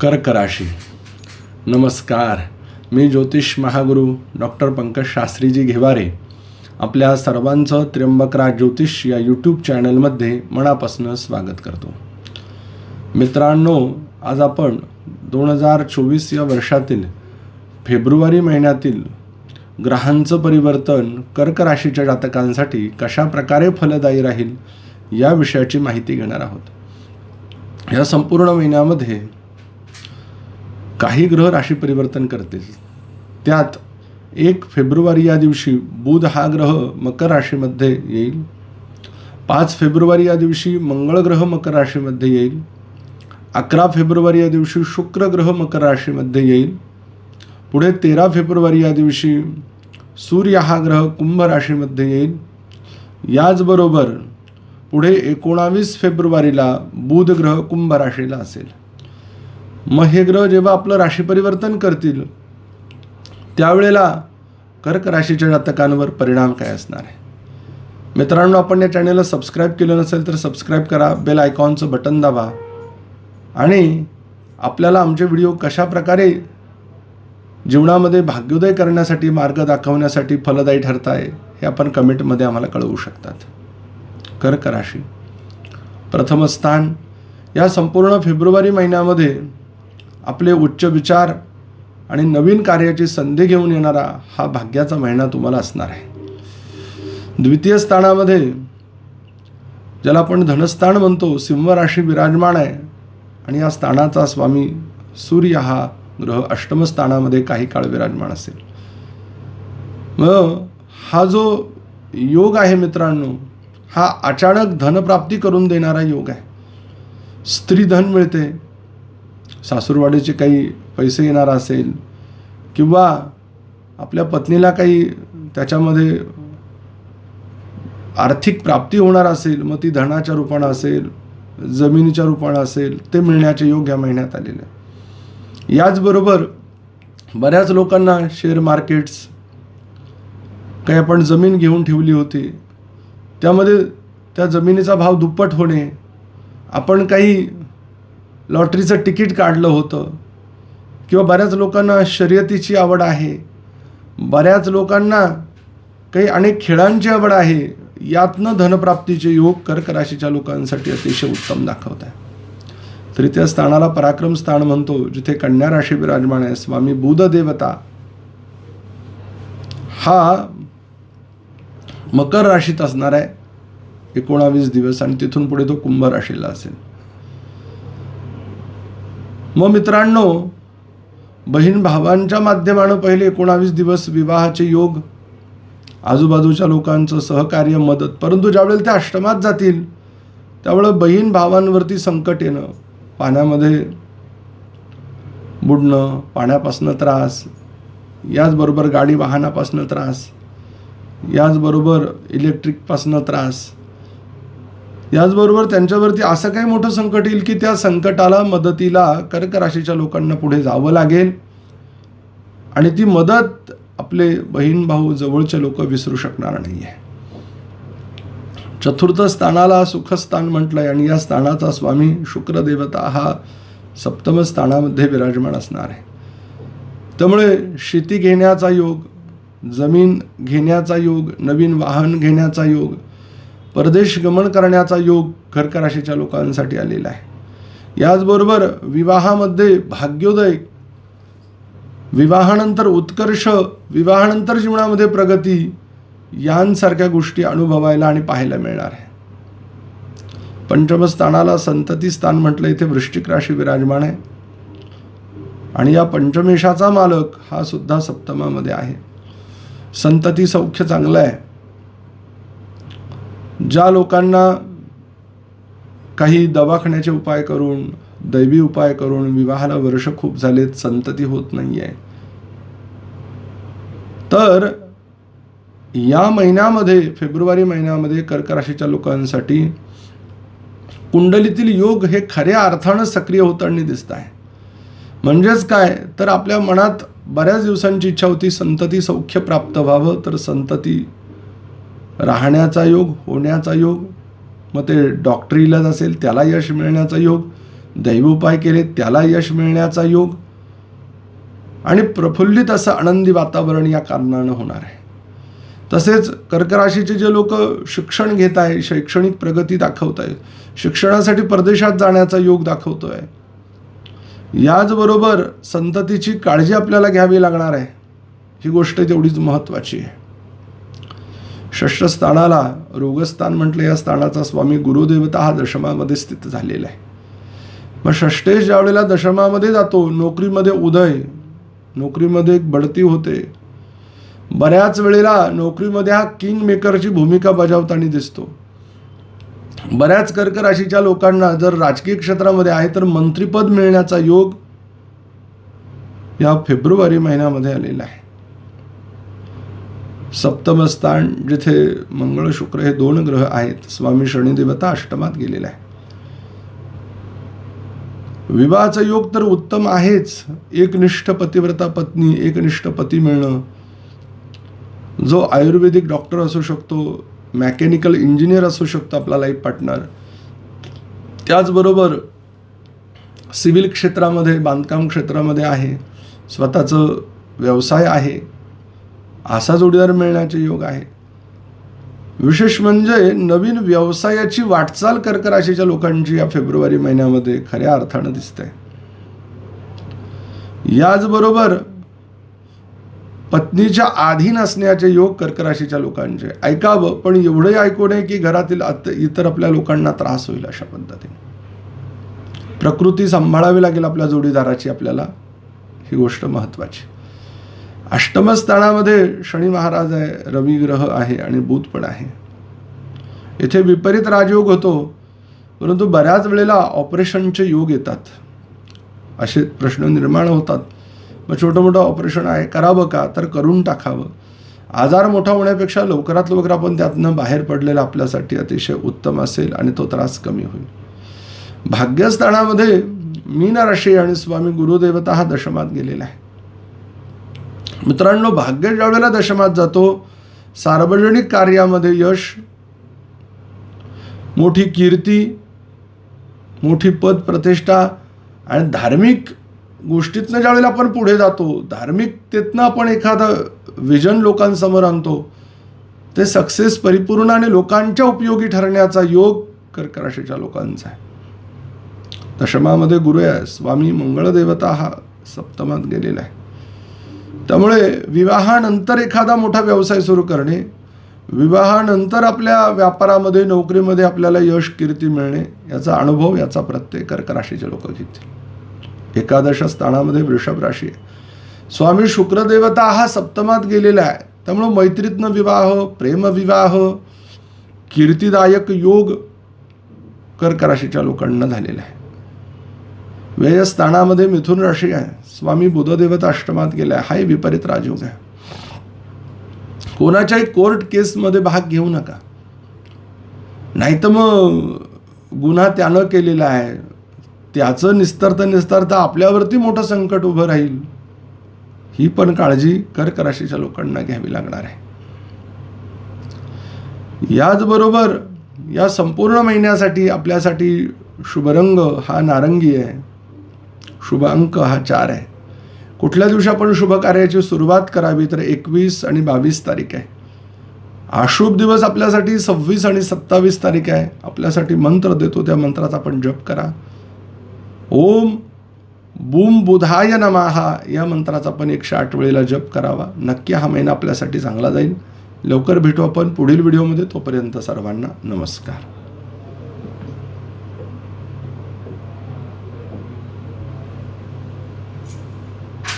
कर्क राशी नमस्कार. मी ज्योतिष महागुरु डॉक्टर पंकज शास्त्रीजी घेवारे. आपल्या सर्वांचं त्र्यंबकराज ज्योतिष या यूट्यूब चॅनलमध्ये मनापासून स्वागत करतो. मित्रांनो आज आपण दोन हजार चोवीस या वर्षातील फेब्रुवारी महिन्यातील ग्रहांचं परिवर्तन कर्क राशीच्या जातकांसाठी कशा प्रकारे फलदायी राहील या विषयाची माहिती घेणार आहोत. या संपूर्ण महिन्यामध्ये काही ग्रह राशी परिवर्तन करतील. त्यात एक फेब्रुवारी या दिवशी बुध हा ग्रह मकर राशीमध्ये येईल. पाच फेब्रुवारी या दिवशी मंगळ ग्रह मकर राशीमध्ये येईल. अकरा फेब्रुवारी या दिवशी शुक्र ग्रह मकर राशीमध्ये येईल. पुढे तेरा फेब्रुवारी या दिवशी सूर्य हा ग्रह कुंभ राशीमध्ये येईल. याचबरोबर पुढे एकोणावीस फेब्रुवारीला बुध ग्रह कुंभ राशीला असेल. मग हे ग्रह जेव्हा आपलं राशी परिवर्तन करतील त्यावेळेला कर्क राशीच्या जातकांवर परिणाम काय असणार आहे? मित्रांनो आपण या चॅनलला सबस्क्राईब केलं नसेल तर सबस्क्राईब करा बेल आयकॉनचं बटन दाबा आणि आपल्याला आमचे व्हिडिओ कशा प्रकारे जीवनामध्ये भाग्योदय करण्यासाठी मार्ग दाखवण्यासाठी फलदायी ठरत आहे हे आपण कमेंटमध्ये आम्हाला कळवू शकतात. कर्क राशी. प्रथम स्थान या संपूर्ण फेब्रुवारी महिन्यामध्ये आपले उच्च विचार आणि नवीन कार्याची संधी घेऊन येणारा हा भाग्याचा महिना तुम्हाला असणार आहे. द्वितीय स्थानामध्ये ज्याला आपण धनस्थान म्हणतो सिंह राशी विराजमान आहे आणि या स्थानाचा स्वामी सूर्य हा ग्रह अष्टम स्थानामध्ये काही काळ विराजमान असेल. मग हा जो योग आहे मित्रांनो हा अचानक धनप्राप्ती करून देणारा योग आहे. स्त्री धन मिळते सासूरवाडीचे काही पैसे येणार असेल किंवा आपल्या पत्नीला काही त्याच्यामध्ये आर्थिक प्राप्ती होणार असेल मग ती धनाच्या रूपानं असेल जमिनीच्या रूपानं असेल ते मिळण्याचे योग या महिन्यात आलेले आहे याचबरोबर बऱ्याच लोकांना शेअर मार्केट्स काही आपण जमीन घेऊन ठेवली होती त्यामध्ये त्या जमिनीचा भाव दुप्पट होणे आपण काही लॉटरीचं तिकीट काढलं होतं. किंवा बऱ्याच लोकांना शर्यतीची आवड आहे. बऱ्याच लोकांना काही अनेक खेळांची आवड आहे. यातनं धनप्राप्तीचे योग कर्क राशीच्या लोकांसाठी अतिशय उत्तम दाखवत आहे. तृतीय स्थानाला पराक्रम स्थान म्हणतो जिथे कन्या राशी विराजमान आहे. स्वामी बुध देवता हा मकर राशीत असणार आहे. एकोणावीस दिवस आणि तिथून पुढे तो कुंभ राशीला असेल. मग मित्रांनो बहीण भावांच्या माध्यमानं पहिले एकोणावीस दिवस विवाहाचे योग आजूबाजूच्या लोकांचं सहकार्य मदत परंतु ज्यावेळेला ते आश्रमात जातील त्यावेळेला बहीण भावांवरती संकट येणं पाण्यामध्ये बुडणं पाण्यापासनं त्रास याचबरोबर गाडी वाहनापासनं त्रास याचबरोबर इलेक्ट्रिकपासनं त्रास याचबरोबर त्यांच्यावरती असं काही मोठं संकट येईल की त्या संकटाला मदतीला कर्क राशीच्या लोकांना पुढे जावं लागेल. आणि ती मदत आपले बहीण भाऊ जवळचे लोक विसरू शकणार नाही आहे चतुर्थ स्थानाला सुखस्थान म्हटलंय आणि या स्थानाचा स्वामी शुक्रदेवता हा सप्तम स्थानामध्ये विराजमान असणार आहे. त्यामुळे शेती घेण्याचा योग जमीन घेण्याचा योग नवीन वाहन घेण्याचा योग परदेश गमन करण्याचा योग कर्क राशीच्या लोकांसाठी आलेला आहे. याचबरोबर विवाहामध्ये भाग्योदय विवाहानंतर उत्कर्ष विवाहानंतर जीवनामध्ये प्रगती यांसारख्या गोष्टी अनुभवायला आणि पाहायला मिळणार आहे. पंचमस्थानाला संतती स्थान म्हटलं इथे वृश्चिक राशी विराजमान आहे. आणि या पंचमेशाचा मालक हा सुद्धा सप्तमामध्ये आहे. संतती सौख्य चांगलं आहे. ज्या लोकांना काही दवाखान्याचे उपाय करून दैवी उपाय करून विवाहाला वर्ष खूप झालेत संतती होत नाही आहे तर या महिन्यामध्ये फेब्रुवारी महिन्यामध्ये कर्क राशीच्या लोकांसाठी कुंडलीतील योग हे खऱ्या अर्थानं सक्रिय होताना दिसत आहे. म्हणजेच काय? तर आपल्या मनात बऱ्याच दिवसांची इच्छा होती संतती सौख्य प्राप्त व्हावं तर संतती राहण्याचा योग होण्याचा योग मग ते डॉक्टरी इलाज असेल त्याला यश मिळण्याचा योग दैवोपाय केले त्याला यश मिळण्याचा योग. आणि प्रफुल्लित असं आनंदी वातावरण या कारणानं होणार आहे. तसेच कर्कराशीचे जे लोक शिक्षण घेत आहे शैक्षणिक प्रगती दाखवत आहे शिक्षणासाठी परदेशात जाण्याचा योग दाखवतो आहे याचबरोबर संततीची काळजी आपल्याला घ्यावी लागणार आहे. ही गोष्ट तेवढीच महत्त्वाची आहे. षष्ठस्थानाला रोगस्थान म्हटलं या स्थानाचा स्वामी गुरुदेवता हा दशमामध्ये स्थित झालेला आहे. मग षष्ठेश ज्या वेळेला दशमामध्ये जातो नोकरीमध्ये उदय नोकरीमध्ये एक बढती होते. बऱ्याच वेळेला नोकरीमध्ये हा किंग मेकरची भूमिका बजावताना दिसतो. बऱ्याच कर्क राशीच्या लोकांना जर राजकीय क्षेत्रामध्ये आहे तर मंत्रिपद मिळण्याचा योग या फेब्रुवारी महिन्यामध्ये आलेला आहे. सप्तमस्थान जिथे मंगळ शुक्र हे दोन ग्रह आहेत स्वामी शनिदेवता अष्टमात गेलेला आहे. विवाहाचा योग तर उत्तम आहेच. एकनिष्ठ पतिव्रता पत्नी एकनिष्ठ पती मिळणं. जो आयुर्वेदिक डॉक्टर असू शकतो मॅकॅनिकल इंजिनियर असू शकतो आपला लाईफ पार्टनर. त्याचबरोबर सिव्हिल क्षेत्रामध्ये बांधकाम क्षेत्रामध्ये आहे. स्वतःचं व्यवसाय आहे. असा जोडीदार मिळण्याचे योग आहे. विशेष म्हणजे नवीन व्यवसायाची वाटचाल कर्क राशीच्या लोकांची या फेब्रुवारी महिन्यामध्ये खऱ्या अर्थानं दिसते याचबरोबर पत्नीच्या अधीन असण्याचे योग कर्क राशीच्या लोकांचे. ऐकावं पण एवढंही ऐकू नये की घरातील इतर आपल्या लोकांना त्रास होईल अशा पद्धतीने. प्रकृती सांभाळावी लागेल आपल्या जोडीदाराची आपल्याला. ही गोष्ट महत्वाची अष्टमस्थानामध्ये शनी महाराज आहे रवी ग्रह आहे आणि बुध पण आहे. येथे विपरीत राजयोग होतो परंतु बऱ्याच वेळेला ऑपरेशनचे योग येतात. असे प्रश्न निर्माण होतात. मग छोटं मोठं ऑपरेशन आहे करावं का? तर करून टाकावं. आजार मोठा होण्यापेक्षा लवकरात लवकर आपण त्यातनं बाहेर पडलेलं आपल्यासाठी अतिशय उत्तम असेल आणि तो त्रास कमी होईल. भाग्यस्थानामध्ये मीन राशी आणि स्वामी गुरुदेवता हा दशमात गेलेला आहे. मित्रांनो भाग्य ज्यावेळेला दशमात जातो सार्वजनिक कार्यामध्ये यश मोठी कीर्ती मोठी पद प्रतिष्ठा आणि धार्मिक गोष्टीतनं ज्यावेळेला आपण पुढे जातो धार्मिकतेतनं आपण एखादं विजन लोकांसमोर आणतो ते सक्सेस परिपूर्ण आणि लोकांच्या उपयोगी ठरण्याचा योग कर्क राशीच्या लोकांचा आहे. दशमामध्ये गुरु आहे स्वामी मंगळदेवता हा सप्तमात गेलेला आहे. त्यामुळे विवाहानंतर एखादा मोठा व्यवसाय सुरू करणे विवाहानंतर आपल्या व्यापारामध्ये नोकरीमध्ये आपल्याला यश कीर्ती मिळणे याचा अनुभव याचा प्रत्यय कर्क राशीचे लोक घेतील. एकादश स्थानामध्ये वृषभ राशी आहे. स्वामी शुक्रदेवता हा सप्तमात गेलेला आहे. त्यामुळं मैत्रीतनं विवाह प्रेमविवाह कीर्तिदायक योग कर्क राशीच्या लोकांना झालेला आहे. व्यय स्थानामध्ये मिथुन राशी आहे. स्वामी बुधदेवत अष्टमात गेलाय. हाही विपरीत राजयोग आहे. कोणाच्याही कोर्ट केसमध्ये भाग घेऊ नका. नाही तर मग गुन्हा त्यानं केलेला आहे. त्याचं निस्तरता निस्तरता आपल्यावरती मोठं संकट उभं राहील. ही पण काळजी कर्क राशीच्या लोकांना घ्यावी लागणार आहे. याचबरोबर या संपूर्ण महिन्यासाठी आपल्यासाठी शुभरंग हा नारंगी आहे. शुभ अंक हा चार आहे. कुठल्या दिवशी आपण शुभ कार्याची सुरुवात करावी तर एकवीस आणि बावीस तारीख आहे. अशुभ दिवस आपल्यासाठी सव्वीस आणि सत्तावीस तारीख आहे. आपल्यासाठी मंत्र देतो त्या मंत्राचा आपण जप करा. ओम बूम बुधाय नमाहा या मंत्राचा आपण एकशे आठ वेळेला जप करावा. नक्की हा महिना आपल्यासाठी चांगला जाईल. लवकर भेटू आपण पुढील व्हिडिओमध्ये. तोपर्यंत सर्वांना नमस्कार.